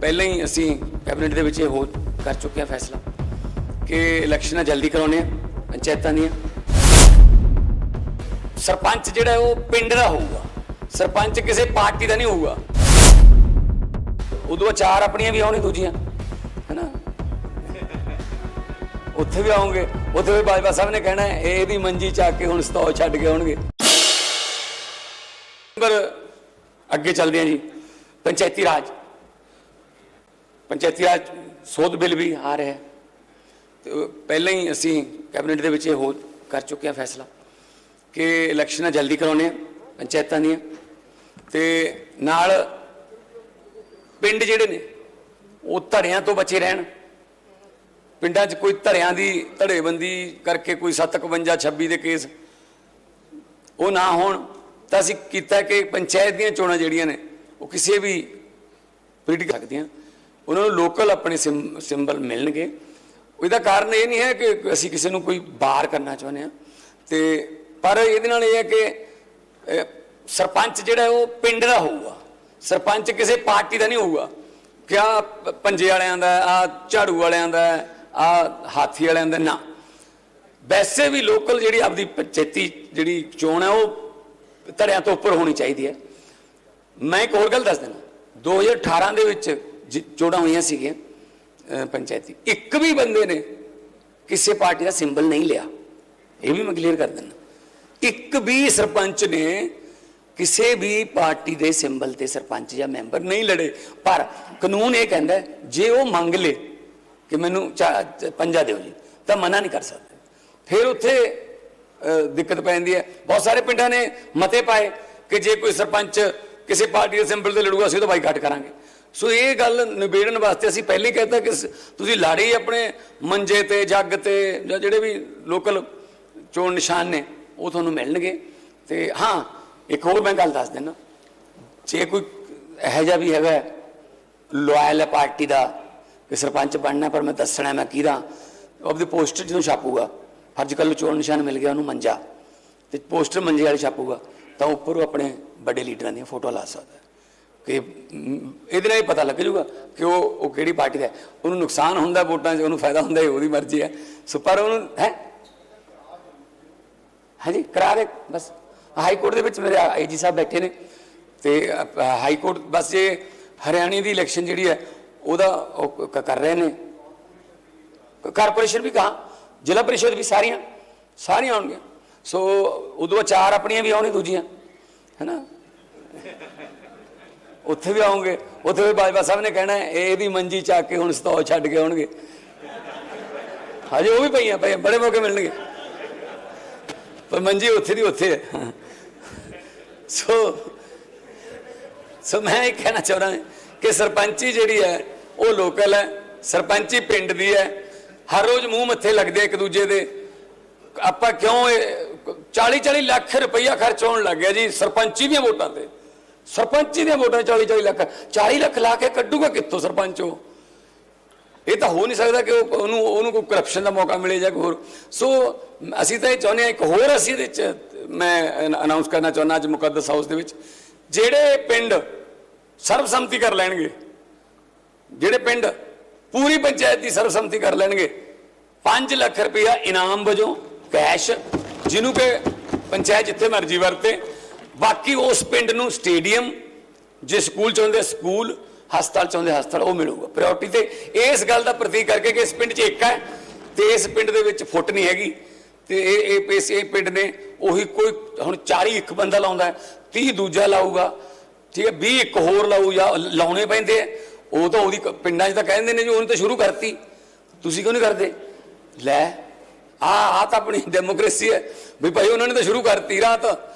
ਪਹਿਲਾਂ ਹੀ ਅਸੀਂ ਕੈਬਨਿਟ ਦੇ ਵਿੱਚ ਇਹ ਹੋ ਕਰ ਚੁੱਕੇ ਹਾਂ ਫੈਸਲਾ ਕਿ ਇਲੈਕਸ਼ਨਾਂ ਜਲਦੀ ਕਰਾਉਣੇ ਆ ਪੰਚਾਇਤਾਂ ਦੀਆਂ। ਸਰਪੰਚ ਜਿਹੜਾ ਉਹ ਪਿੰਡ ਦਾ ਹੋਊਗਾ। ਸਰਪੰਚ ਕਿਸੇ ਪਾਰਟੀ ਦਾ ਨਹੀਂ ਹੋਊਗਾ। ਉਦੋਂ ਚਾਰ ਆਪਣੀਆਂ ਵੀ ਆਉਣੀ ਦੂਜੀਆਂ, ਹੈਨਾ? ਉੱਥੇ ਵੀ ਆਉਂਗੇ। ਉੱਥੇ ਵੀ ਬਾਜਵਾ ਸਾਹਿਬ ਨੇ ਕਹਿਣਾ ਇਹ ਇਹਦੀ ਮੰਜੀ ਚੱਕ ਕੇ ਹੁਣ ਸਤੌ ਛੱਡ ਕੇ ਆਉਣਗੇ। ਪਰ ਅੱਗੇ ਚੱਲਦੇ ਹਾਂ ਜੀ। ਪੰਚਾਇਤੀ ਰਾਜ। ਪੰਚਾਇਤੀ ਰਾਜ ਸੋਧ ਬਿੱਲ ਵੀ ਆ ਰਿਹਾ ਹੈ। ਤੇ ਪਹਿਲਾਂ ਹੀ ਅਸੀਂ ਕੈਬਨਿਟ ਦੇ ਵਿੱਚ ਇਹ ਹੋ ਕਰ ਚੁੱਕੇ ਹਾਂ ਫੈਸਲਾ ਕਿ ਇਲੈਕਸ਼ਨਾਂ ਜਲਦੀ ਕਰਾਉਣੇ ਆ, ਪੰਚਾਇਤਾਂ ਦੀਆਂ। ਤੇ ਨਾਲ ਪਿੰਡ ਜਿਹੜੇ ਨੇ, ਉਹ ਧੜਿਆਂ ਤੋਂ ਬਚੇ ਰਹਿਣ। ਪਿੰਡਾਂ 'ਚ ਕੋਈ ਧੜਿਆਂ ਦੀ ਧੜੇਬੰਦੀ ਕਰਕੇ ਕੋਈ 751 26 ਦੇ ਕੇਸ ਉਹ ਨਾ ਹੋਣ, ਤਾਂ ਅਸੀਂ ਕੀਤਾ ਕਿ ਪੰਚਾਇਤ ਦੀਆਂ ਚੋਣਾਂ ਜਿਹੜੀਆਂ ਨੇ, ਉਹ ਕਿਸੇ ਵੀ ਪੋਲੀਟਿਕ ਸਕਦੀਆਂ। ਉਹਨਾਂ ਨੂੰ ਲੋਕਲ ਆਪਣੇ ਸਿੰਬਲ ਮਿਲਣਗੇ। ਇਹਦਾ ਕਾਰਨ ਇਹ ਨਹੀਂ ਹੈ ਕਿ ਅਸੀਂ ਕਿਸੇ ਨੂੰ ਕੋਈ ਬਾਹਰ ਕਰਨਾ ਚਾਹੁੰਦੇ ਹਾਂ। ਤੇ ਪਰ ਇਹਦੇ ਨਾਲ ਇਹ ਹੈ ਕਿ ਸਰਪੰਚ ਜਿਹੜਾ ਉਹ ਪਿੰਡ ਦਾ ਹੋਊਗਾ। ਸਰਪੰਚ ਕਿਸੇ ਪਾਰਟੀ ਦਾ ਨਹੀਂ ਹੋਊਗਾ। ਕਿਆ ਪੰਜੇ ਵਾਲਿਆਂ ਦਾ ਆ ਝਾੜੂ ਵਾਲਿਆਂ ਦਾ ਆ ਹਾਥੀ ਵਾਲਿਆਂ ਦਾ ਨਾ। ਵੈਸੇ ਵੀ ਲੋਕਲ ਜਿਹੜੀ ਆਪਦੀ ਪੰਚਾਇਤੀ ਜਿਹੜੀ ਚੋਣ ਹੈ, ਉਹ ਧੜਿਆਂ ਤੋਂ ਉੱਪਰ ਹੋਣੀ ਚਾਹੀਦੀ ਹੈ। ਮੈਂ ਇੱਕ ਹੋਰ ਗੱਲ ਦੱਸ ਦਿੰਦਾ। 2018 ਦੇ ਵਿੱਚ ਚੋਣਾਂ ਹੋਈਆਂ ਸੀਗੀਆਂ ਪੰਚਾਇਤੀ। ਇੱਕ ਵੀ ਬੰਦੇ ਨੇ ਕਿਸੇ ਪਾਰਟੀ ਦਾ ਸਿੰਬਲ ਨਹੀਂ ਲਿਆ। ਇਹ ਵੀ ਮੈਂ ਕਲੀਅਰ ਕਰ ਦਿੰਦਾ। ਇੱਕ ਵੀ ਸਰਪੰਚ ਨੇ ਕਿਸੇ ਵੀ ਪਾਰਟੀ ਦੇ ਸਿੰਬਲ ਤੇ ਸਰਪੰਚ ਜਾਂ ਮੈਂਬਰ ਨਹੀਂ ਲੜੇ। ਪਰ ਕਾਨੂੰਨ ਇਹ ਕਹਿੰਦਾ ਜੇ ਉਹ ਮੰਗ ਲੇ ਕਿ ਮੈਨੂੰ ਚਾ- ਪੰਜਾ ਦਿਓ ਜੀ, ਤਾਂ ਮਨਾ ਨਹੀਂ ਕਰ ਸਕਦੇ। ਫਿਰ ਉੱਥੇ ਦਿੱਕਤ ਪੈ ਜਾਂਦੀ ਹੈ। ਬਹੁਤ ਸਾਰੇ ਪਿੰਡਾਂ ਨੇ ਮਤੇ ਪਾਏ ਕਿ ਜੇ ਕੋਈ ਸਰਪੰਚ ਕਿਸੇ ਪਾਰਟੀ ਦੇ ਸਿੰਬਲ ਤੇ ਲੜੂਗਾ, ਅਸੀਂ ਉਹਦਾ ਬਾਈਕਾਟ ਕਰਾਂਗੇ। ਸੋ ਇਹ ਗੱਲ ਨਿਬੇੜਨ ਵਾਸਤੇ ਅਸੀਂ ਪਹਿਲੇ ਕਹਿਤਾ ਕਿ ਤੁਸੀਂ ਲਾੜੀ ਆਪਣੇ ਮੰਜੇ ਤੇ, ਜੱਗ ਤੇ ਜਾਂ ਜਿਹੜੇ ਵੀ ਲੋਕਲ ਚੋਣ ਨਿਸ਼ਾਨ ਨੇ, ਉਹ ਤੁਹਾਨੂੰ ਮਿਲਣਗੇ। ਤੇ ਹਾਂ, ਇੱਕ ਹੋਰ ਮੈਂ ਗੱਲ ਦੱਸ ਦਿੰਦਾ ਜੇ ਕੋਈ ਇਹੋ ਜਿਹਾ ਵੀ ਹੈਗਾ ਲਾਇਲ ਹੈ ਪਾਰਟੀ ਦਾ, ਕਿ ਸਰਪੰਚ ਬਣਨਾ, ਪਰ ਮੈਂ ਦੱਸਣਾ ਮੈਂ ਕਿਹਦਾ ਆਪਦੇ ਪੋਸਟਰ ਜਦੋਂ ਛਾਪੂਗਾ। ਅੱਜ ਕੱਲ੍ਹ ਚੋਣ ਨਿਸ਼ਾਨ ਮਿਲ ਗਿਆ ਉਹਨੂੰ ਮੰਜਾ। ਤੇ ਪੋਸਟਰ ਮੰਜੇ ਵਾਲੇ ਛਾਪੂਗਾ। ਤਾਂ ਉੱਪਰ ਉਹ ਆਪਣੇ ਵੱਡੇ ਲੀਡਰਾਂ ਦੀਆਂ ਫੋਟੋ ਲਾ ਸਕਦਾ। ਕਿ ਇਹਦੇ ਨਾਲ ਹੀ ਪਤਾ ਲੱਗ ਜੂਗਾ ਕਿ ਉਹ ਉਹ ਕਿਹੜੀ ਪਾਰਟੀ ਦਾ ਉਹਨੂੰ ਨੁਕਸਾਨ ਹੁੰਦਾ ਵੋਟਾਂ 'ਚ, ਉਹਨੂੰ ਫਾਇਦਾ ਹੁੰਦਾ ਉਹਦੀ ਮਰਜ਼ੀ ਹੈ। ਸੋ ਪਰ ਉਹਨੂੰ, ਹੈ? ਹਾਂਜੀ, ਕਰਾ ਦੇ, ਬਸ। ਹਾਈ ਕੋਰਟ ਦੇ ਵਿੱਚ ਮੇਰੇ ਆਈਜੀ ਸਾਹਿਬ ਬੈਠੇ ਨੇ ਤੇ ਹਾਈ ਕੋਰਟ, ਬਸ ਇਹ ਹਰਿਆਣੇ ਦੀ ਇਲੈਕਸ਼ਨ ਜਿਹੜੀ ਹੈ, ਉਹਦਾ ਉਹ ਕਰ ਰਹੇ ਨੇ। ਕਾਰਪੋਰੇਸ਼ਨ ਵੀ ਕਹਾ ਜ਼ਿਲ੍ਹਾ ਪਰਿਸ਼ਦ ਵੀ ਸਾਰੀਆਂ ਸਾਰੀਆਂ ਆਉਣਗੀਆਂ। ਸੋ, ਉਦੋਂ ਚਾਰ ਆਪਣੀਆਂ ਵੀ ਆਉਣੀ ਦੂਜੀਆਂ, ਹੈਨਾ? ਉੱਥੇ ਵੀ ਆਉਂਗੇ। ਉੱਥੇ ਵੀ ਬਾਜਵਾ ਸਾਹਿਬ ਨੇ ਕਹਿਣਾ, ਇਹ ਇਹਦੀ ਮੰਜੀ ਚੱਕ ਕੇ ਹੁਣ ਸਤੌ ਛੱਡ ਕੇ ਆਉਣਗੇ। ਹਜੇ ਉਹ ਵੀ ਪਈਆਂ ਪਈਆਂ, ਬੜੇ ਮੌਕੇ ਮਿਲਣਗੇ। ਪਰ ਮੰਜੀ ਉੱਥੇ ਦੀ ਉੱਥੇ ਹੈ। ਸੋ ਸੋ ਮੈਂ ਇਹ ਕਹਿਣਾ ਚਾਹੁੰਦਾ ਕਿ ਸਰਪੰਚੀ ਜਿਹੜੀ ਹੈ, ਉਹ ਲੋਕਲ ਹੈ, ਸਰਪੰਚੀ ਪਿੰਡ ਦੀ ਹੈ। ਹਰ ਰੋਜ਼ ਮੂੰਹ ਮੱਥੇ ਲੱਗਦੇ ਇੱਕ ਦੂਜੇ ਦੇ। ਆਪਾਂ ਕਿਉਂ 40 40 ਲੱਖ ਰੁਪਈਆ ਖਰਚ ਹੋਣ ਲੱਗ ਗਿਆ ਜੀ ਸਰਪੰਚੀ ਦੀਆਂ ਵੋਟਾਂ ਤੇ। ਸਰਪੰਚੀ ਦੀਆਂ ਵੋਟਾਂ 40 40 ਲੱਖ 40 ਲੱਖ ਲਾ ਕੇ ਕੱਢੂਗਾ ਕਿੱਥੋਂ ਸਰਪੰਚ ਉਹ? ਇਹ ਤਾਂ ਹੋ ਨਹੀਂ ਸਕਦਾ ਕਿ ਉਹਨੂੰ ਉਹਨੂੰ ਕੋਈ ਕਰਪਸ਼ਨ ਦਾ ਮੌਕਾ ਮਿਲੇ ਜਾਂ ਕੋਈ ਹੋਰ। ਸੋ ਅਸੀਂ ਤਾਂ ਇਹ ਚਾਹੁੰਦੇ ਹਾਂ ਇੱਕ ਹੋਰ ਅਸੀਂ ਇਹਦੇ ਚ, ਮੈਂ ਅਨਾਉਂਸ ਕਰਨਾ ਚਾਹੁੰਦਾ ਅੱਜ ਮੁਕੱਦਸ ਹਾਊਸ ਦੇ ਵਿੱਚ। ਜਿਹੜੇ ਪਿੰਡ ਸਰਬਸੰਮਤੀ ਕਰ ਲੈਣਗੇ, ਜਿਹੜੇ ਪਿੰਡ ਪੂਰੀ ਪੰਚਾਇਤ ਦੀ ਸਰਬਸੰਮਤੀ ਕਰ ਲੈਣਗੇ 5 ਲੱਖ ਰੁਪਇਆ ਇਨਾਮ ਵਜੋਂ ਕੈਸ਼ ਜਿਹਨੂੰ ਕਿ ਪੰਚਾਇਤ ਜਿੱਥੇ ਮਰਜ਼ੀ ਵਰਤੇ ਬਾਕੀ ਉਸ ਪਿੰਡ ਨੂੰ ਸਟੇਡੀਅਮ ਜੇ ਸਕੂਲ ਚਾਹੁੰਦੇ ਸਕੂਲ ਹਸਪਤਾਲ ਚਾਹੁੰਦੇ ਹਸਪਤਾਲ ਉਹ ਮਿਲੂਗਾ। ਪ੍ਰਾਇੋਰਟੀ ਤੇ ਇਸ ਗੱਲ ਦਾ ਪ੍ਰਤੀਕ ਕਰਕੇ ਕਿ ਇਸ ਪਿੰਡ 'ਚ ਇੱਕ ਹੈ ਤੇ ਇਸ ਪਿੰਡ ਦੇ ਵਿੱਚ ਫੁੱਟ ਨਹੀਂ ਹੈਗੀ। ਤੇ ਇਹ ਇਹ ਇਸ ਇਹ ਪਿੰਡ ਨੇ ਉਹੀ ਕੋਈ ਹੁਣ 40 ਇੱਕ ਬੰਦਾ ਲਾਉਂਦਾ ਹੈ, 30 ਦੂਜਾ ਲਾਊਗਾ ਠੀਕ ਹੈ 20 ਇੱਕ ਹੋਰ ਲਾਊ ਜਾਂ ਲਾਉਣੇ ਪੈਂਦੇ ਆ। ਉਹ ਤਾਂ ਉਹਦੀ ਕ- ਪਿੰਡਾਂ 'ਚ ਤਾਂ ਕਹਿੰਦੇ ਨੇ ਜੀ ਉਹਨੇ ਤਾਂ ਸ਼ੁਰੂ ਕਰਤੀ। ਤੁਸੀਂ ਕਿਉਂ ਨਹੀਂ ਕਰਦੇ? ਲੈ ਆ ਆ ਤਾਂ ਆਪਣੀ ਡੈਮੋਕ੍ਰੇਸੀ ਹੈ। ਵੀ ਭਾਈ ਉਹਨਾਂ ਨੇ ਤਾਂ ਸ਼ੁਰੂ ਕਰਤੀ ਰਾਤ।